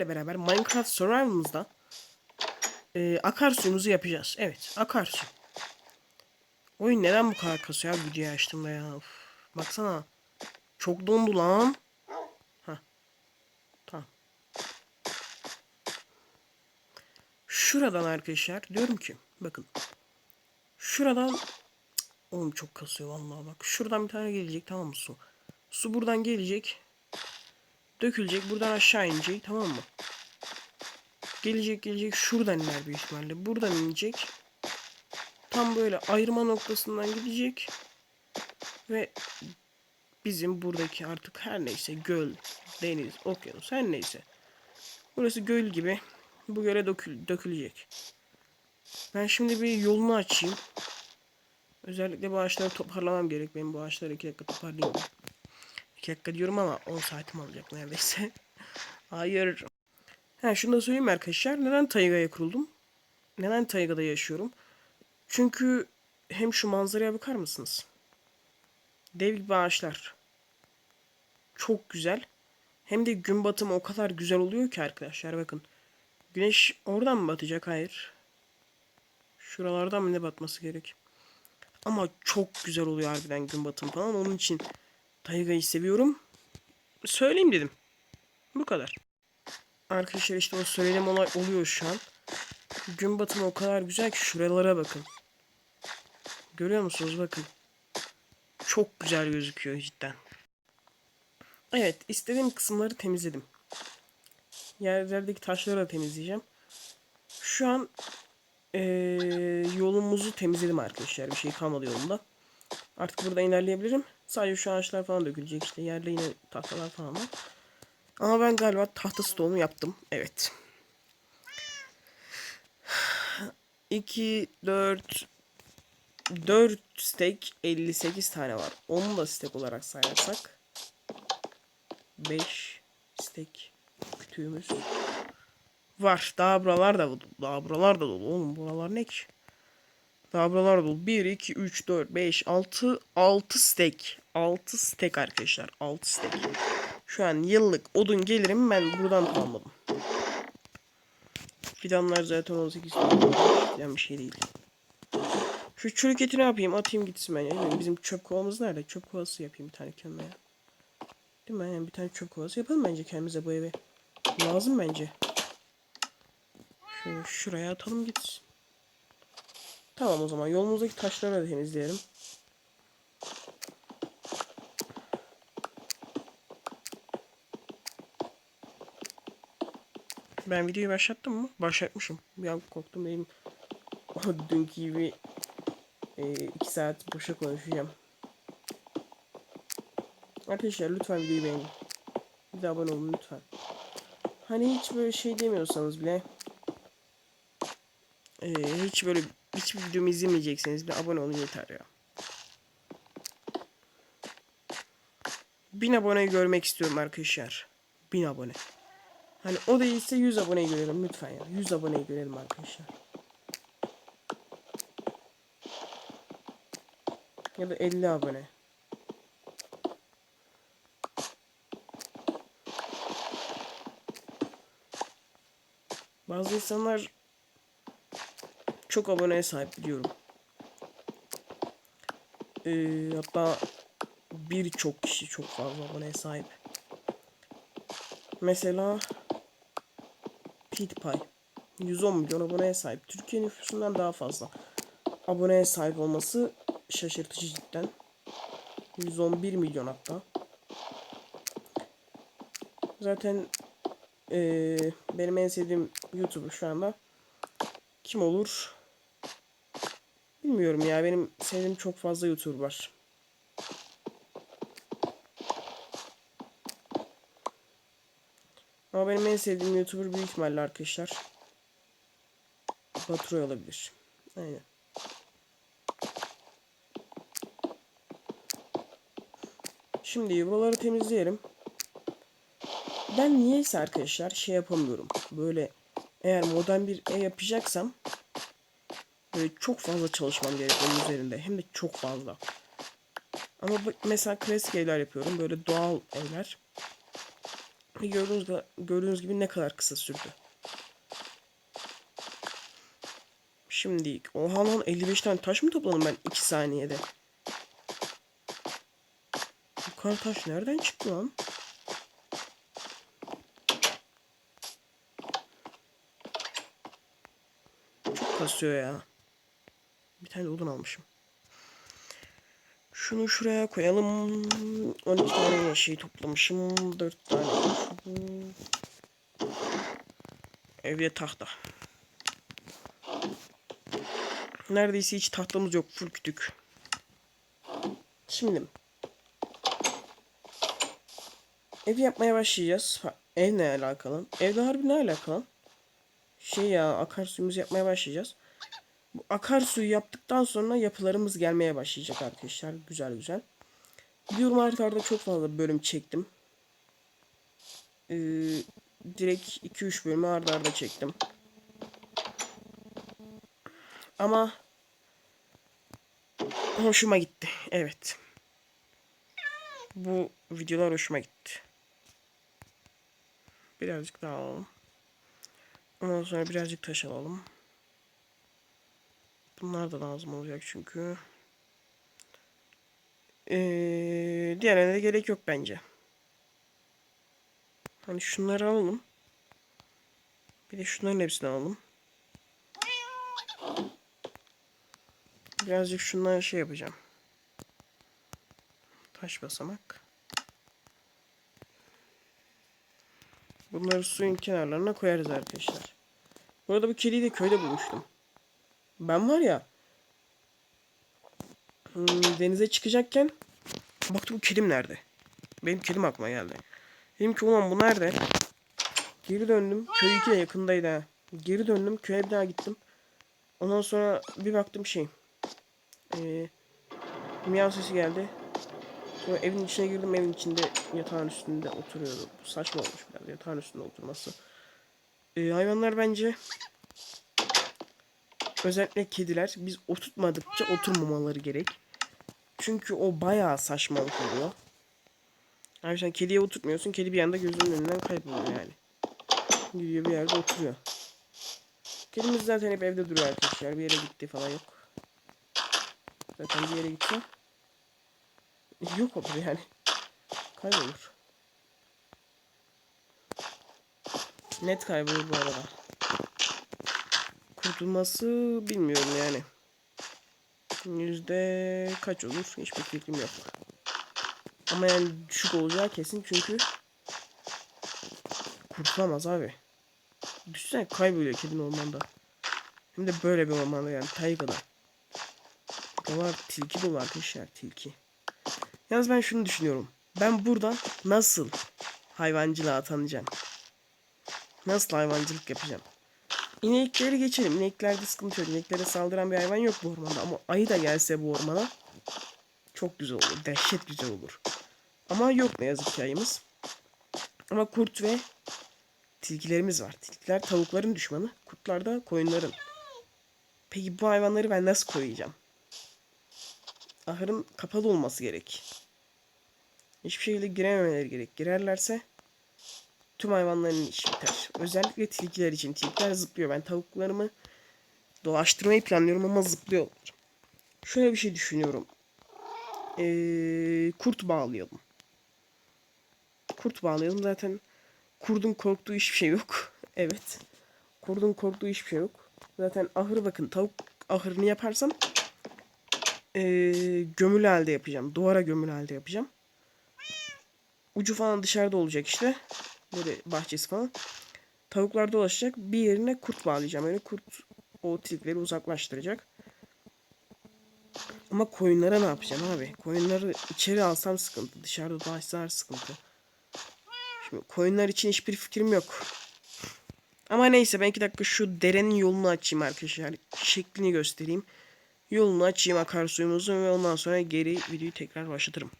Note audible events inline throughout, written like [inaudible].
ile beraber Minecraft Survival'ımızda e, akarsuyumuzu yapacağız. Evet, akarsu. Oyun neden bu kadar kasıyor ya videoyu açtığımda ya. Uf, baksana. Çok dondu lan. Hah. Tamam. Şuradan arkadaşlar diyorum ki bakın. Şuradan Oğlum çok kasıyor vallahi bak. Şuradan bir tane gelecek tamam mı su? Su buradan gelecek. Dökülecek. Buradan aşağı inecek. Tamam mı? Gelecek gelecek. Şuradan iner büyük ihtimalle. Buradan inecek. Tam böyle ayırma noktasından gidecek. Ve bizim buradaki artık her neyse göl, deniz, okyanus her neyse. Burası göl gibi. Bu göle dökül dökülecek. Ben şimdi bir yolunu açayım. Özellikle bu ağaçları toparlamam gerek. Benim bu ağaçları iki dakika toparlayayım. 2 dakika diyorum ama 10 saatim alacak neredeyse. [laughs] Hayır. Ha şunu da söyleyeyim arkadaşlar. Neden Tayga'ya kuruldum? Neden Tayga'da yaşıyorum? Çünkü hem şu manzaraya bakar mısınız? Dev gibi ağaçlar. Çok güzel. Hem de gün batımı o kadar güzel oluyor ki arkadaşlar bakın. Güneş oradan mı batacak? Hayır. Şuralardan mı ne batması gerek? Ama çok güzel oluyor harbiden gün batımı falan. Onun için Tayga'yı seviyorum. Söyleyeyim dedim. Bu kadar. Arkadaşlar işte o söylediğim olay oluyor şu an. Gün batımı o kadar güzel ki şuralara bakın. Görüyor musunuz bakın. Çok güzel gözüküyor cidden. Evet istediğim kısımları temizledim. Yerlerdeki taşları da temizleyeceğim. Şu an eee, yolumuzu temizledim arkadaşlar. Bir şey kalmadı yolunda. Artık burada ilerleyebilirim. Sadece şu ağaçlar falan dökülecek işte. Yerde yine tahtalar falan var. Ama ben galiba tahta stoğumu yaptım. Evet. 2, 4, 4 steak 58 tane var. Onu da steak olarak sayarsak 5 steak kütüğümüz var. Daha buralar da daha buralar da dolu. Oğlum buralar ne ki? Daha buralar dolu. 1, 2, 3, 4, 5, 6, 6 steak. 6 steak arkadaşlar. 6 steak. Şu an yıllık odun gelirim ben buradan tamamladım. Fidanlar zaten 18 Yani bir şey değil. Şu çürük eti ne yapayım? Atayım gitsin ben ya. Bizim çöp kovamız nerede? Çöp kovası yapayım bir tane kendime. Değil mi? Yani bir tane çöp kovası yapalım bence kendimize bu eve. Lazım bence. Şöyle şuraya atalım gitsin. Tamam o zaman yolumuzdaki taşları da temizleyelim. Ben videoyu başlattım mı? Başlatmışım. An korktum benim [laughs] dünkü gibi 2 saat boşa konuşacağım. Arkadaşlar lütfen videoyu beğenin. Bir de abone olun lütfen. Hani hiç böyle şey demiyorsanız bile ee, hiç böyle hiç videomu izlemeyecekseniz bir abone olun yeter ya. Bin abone görmek istiyorum arkadaşlar. Bin abone. Hani o değilse 100 abone görelim lütfen ya. 100 abone görelim arkadaşlar. Ya da 50 abone. Bazı insanlar çok aboneye sahip biliyorum. Ee, hatta birçok kişi çok fazla aboneye sahip. Mesela PewDiePie 110 milyon aboneye sahip. Türkiye nüfusundan daha fazla aboneye sahip olması şaşırtıcı cidden. 111 milyon hatta. Zaten ee, benim en sevdiğim YouTuber şu anda kim olur? Bilmiyorum ya benim sevdiğim çok fazla YouTuber var. Ama benim en sevdiğim YouTuber büyük ihtimalle arkadaşlar. Baturay olabilir. Aynen. Şimdi buraları temizleyelim. Ben niyeyse arkadaşlar şey yapamıyorum. Böyle eğer modern bir ev yapacaksam böyle çok fazla çalışmam gerekiyor üzerinde. Hem de çok fazla. Ama bak mesela klasik evler yapıyorum. Böyle doğal evler. Gördüğünüz, gördüğünüz gibi ne kadar kısa sürdü. Şimdi oha lan 55 tane taş mı topladım ben 2 saniyede? Bu kadar taş nereden çıktı lan? Çok kasıyor ya. Bir tane odun almışım. Şunu şuraya koyalım. 12 tane şey toplamışım. 4 tane. Evde tahta. Neredeyse hiç tahtamız yok. Full kütük. Şimdi. Ev yapmaya başlayacağız. Ev ne alakalı? Evde harbi ne alakalı? Şey ya akarsuyumuzu yapmaya başlayacağız. Akarsuyu yaptıktan sonra yapılarımız gelmeye başlayacak arkadaşlar. Güzel güzel. Biliyorum haritada çok fazla bölüm çektim. Ee, direkt 2-3 bölümü arda arda çektim. Ama hoşuma gitti. Evet. Bu videolar hoşuma gitti. Birazcık daha alalım. Ondan sonra birazcık taş alalım. Bunlar da lazım olacak çünkü. Ee, diğerlerine de gerek yok bence. Hani şunları alalım. Bir de şunların hepsini alalım. Birazcık şundan şey yapacağım. Taş basamak. Bunları suyun kenarlarına koyarız arkadaşlar. Bu arada bu kediyi de köyde bulmuştum. Ben var ya hmm, denize çıkacakken baktım kedim nerede? Benim kedim aklıma geldi. Dedim ki ulan bu nerede? Geri döndüm. Köy iki de yakındaydı ha. Geri döndüm. Köye bir daha gittim. Ondan sonra bir baktım şey. Ee, miyav sesi geldi. Sonra evin içine girdim. Evin içinde yatağın üstünde oturuyordu. Saçma olmuş biraz yatağın üstünde oturması. Ee, hayvanlar bence özellikle kediler biz oturtmadıkça oturmamaları gerek. Çünkü o bayağı saçmalık oluyor. Abi sen kediye oturtmuyorsun. Kedi bir anda gözünün önünden kayboluyor yani. Gidiyor bir yerde oturuyor. Kedimiz zaten hep evde duruyor arkadaşlar. Bir yere gitti falan yok. Zaten bir yere gitse yok olur yani. Kaybolur. Net kaybolur bu arada. Kurtulması bilmiyorum yani. Yüzde kaç olur hiçbir fikrim yok. Ama yani düşük olacağı kesin çünkü kurtulamaz abi. Düşünsene kayboluyor kedin ormanda. Hem de böyle bir ormanda yani taygada. Buralar tilki dolu arkadaşlar tilki. Yalnız ben şunu düşünüyorum. Ben burada nasıl hayvancılığa tanıyacağım? Nasıl hayvancılık yapacağım? İnekleri geçelim. İneklerde sıkıntı yok. İneklere saldıran bir hayvan yok bu ormanda. Ama ayı da gelse bu ormana çok güzel olur. Dehşet güzel olur. Ama yok ne yazık ki ayımız. Ama kurt ve tilkilerimiz var. Tilkiler tavukların düşmanı. Kurtlar da koyunların. Peki bu hayvanları ben nasıl koruyacağım? Ahırın kapalı olması gerek. Hiçbir şekilde girememeleri gerek. Girerlerse tüm hayvanların işi biter. Özellikle tilkiler için. Tilkiler zıplıyor. Ben tavuklarımı dolaştırmayı planlıyorum ama zıplıyorlar. Şöyle bir şey düşünüyorum. Ee, kurt bağlayalım. Kurt bağlayalım. Zaten kurdun korktuğu hiçbir şey yok. [laughs] evet. Kurdun korktuğu hiçbir şey yok. Zaten ahırı bakın. Tavuk ahırını yaparsam ee, gömülü halde yapacağım. Duvara gömülü halde yapacağım. Ucu falan dışarıda olacak işte. Böyle bahçesi falan. Tavuklar dolaşacak. Bir yerine kurt bağlayacağım. Yani kurt o tilkleri uzaklaştıracak. Ama koyunlara ne yapacağım abi? Koyunları içeri alsam sıkıntı. Dışarıda dolaşsalar sıkıntı. Şimdi koyunlar için hiçbir fikrim yok. Ama neyse ben iki dakika şu derenin yolunu açayım arkadaşlar. Şeklini göstereyim. Yolunu açayım akarsuyumuzu ve ondan sonra geri videoyu tekrar başlatırım.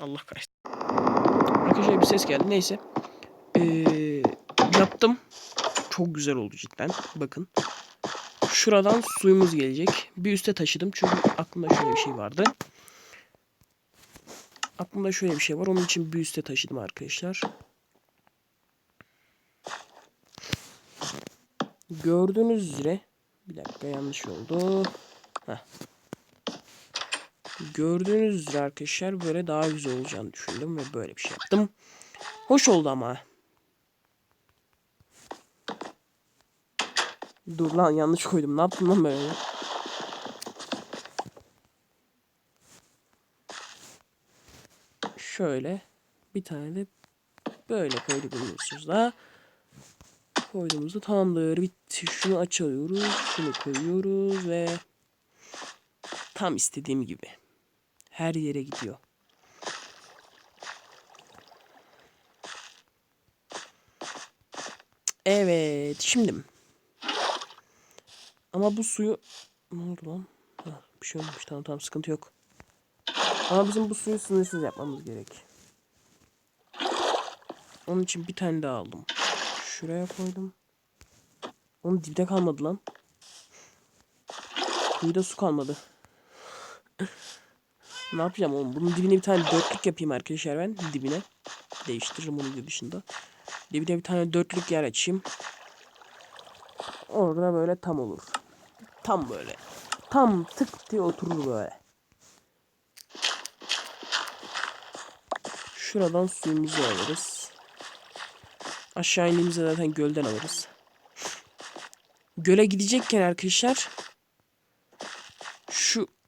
Allah kahretsin. Çünkü bir ses geldi. Neyse. Ee, yaptım. Çok güzel oldu cidden. Bakın. Şuradan suyumuz gelecek. Bir üste taşıdım. Çünkü aklımda şöyle bir şey vardı. Aklımda şöyle bir şey var. Onun için bir üste taşıdım arkadaşlar. Gördüğünüz üzere. Bir dakika yanlış oldu. Heh. Gördüğünüz üzere arkadaşlar böyle daha güzel olacağını düşündüm ve böyle bir şey yaptım. Hoş oldu ama. Dur lan yanlış koydum. Ne yaptım lan böyle? Şöyle bir tane de böyle koyduk da koyduğumuzda tamamdır. Bitti. Şunu açıyoruz. Şunu koyuyoruz ve tam istediğim gibi. Her yere gidiyor. Evet. Şimdi. Ama bu suyu... Ne oldu lan? Ha, bir şey olmuş. Tamam tamam sıkıntı yok. Ama bizim bu suyu sınırsız yapmamız gerek. Onun için bir tane daha aldım. Şuraya koydum. Onun dibde kalmadı lan. Kuyuda su kalmadı. Ne yapacağım oğlum? Bunun dibine bir tane dörtlük yapayım arkadaşlar ben. Dibine. Değiştiririm onun gibi dışında. Dibine bir tane dörtlük yer açayım. Orada böyle tam olur. Tam böyle. Tam tık diye oturur böyle. Şuradan suyumuzu alırız. Aşağı indiğimizde zaten gölden alırız. Göle gidecekken arkadaşlar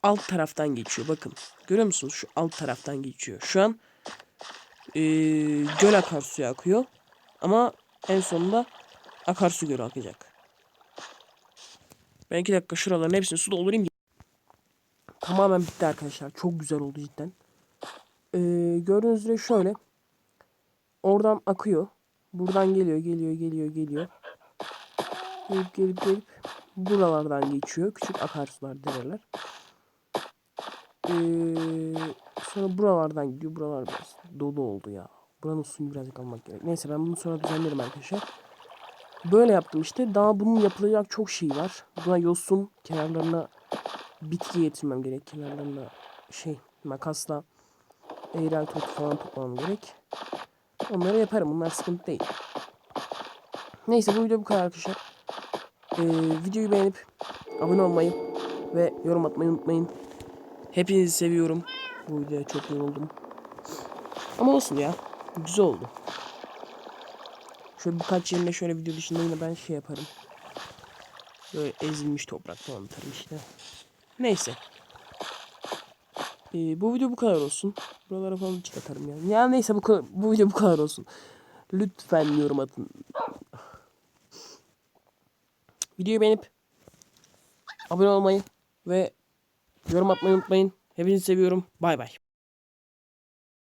alt taraftan geçiyor. Bakın. Görüyor musunuz? Şu alt taraftan geçiyor. Şu an ee, göl akarsuya akıyor. Ama en sonunda akarsu gölü akacak. Ben iki dakika şuraların hepsini su doldurayım. Tamamen bitti arkadaşlar. Çok güzel oldu cidden. Ee, gördüğünüz üzere şöyle. Oradan akıyor. Buradan geliyor, geliyor, geliyor, geliyor. Gelip gelip gelip buralardan geçiyor. Küçük akarsular, dereler. Ee, sonra buralardan gidiyor. Buralar biraz dolu oldu ya. Buranın suyunu birazcık almak gerek. Neyse ben bunu sonra düzenlerim arkadaşlar. Böyle yaptım işte. Daha bunun yapılacak çok şey var. Buna yosun kenarlarına bitki getirmem gerek. Kenarlarına şey makasla eğrel topu falan toplamam gerek. Onları yaparım. Bunlar sıkıntı değil. Neyse bu video bu kadar arkadaşlar. Ee, videoyu beğenip abone olmayı ve yorum atmayı unutmayın. Hepinizi seviyorum. Bu videoya çok yoruldum. Ama olsun ya. Güzel oldu. Şöyle birkaç yerine şöyle video dışında yine ben şey yaparım. Böyle ezilmiş toprak falan atarım işte. Neyse. Ee, bu video bu kadar olsun. Buralara falan çıkartarım yani. Ya neyse bu, bu video bu kadar olsun. Lütfen yorum atın. Videoyu beğenip abone olmayı ve yorum atmayı unutmayın. Hepinizi seviyorum. Bay bay.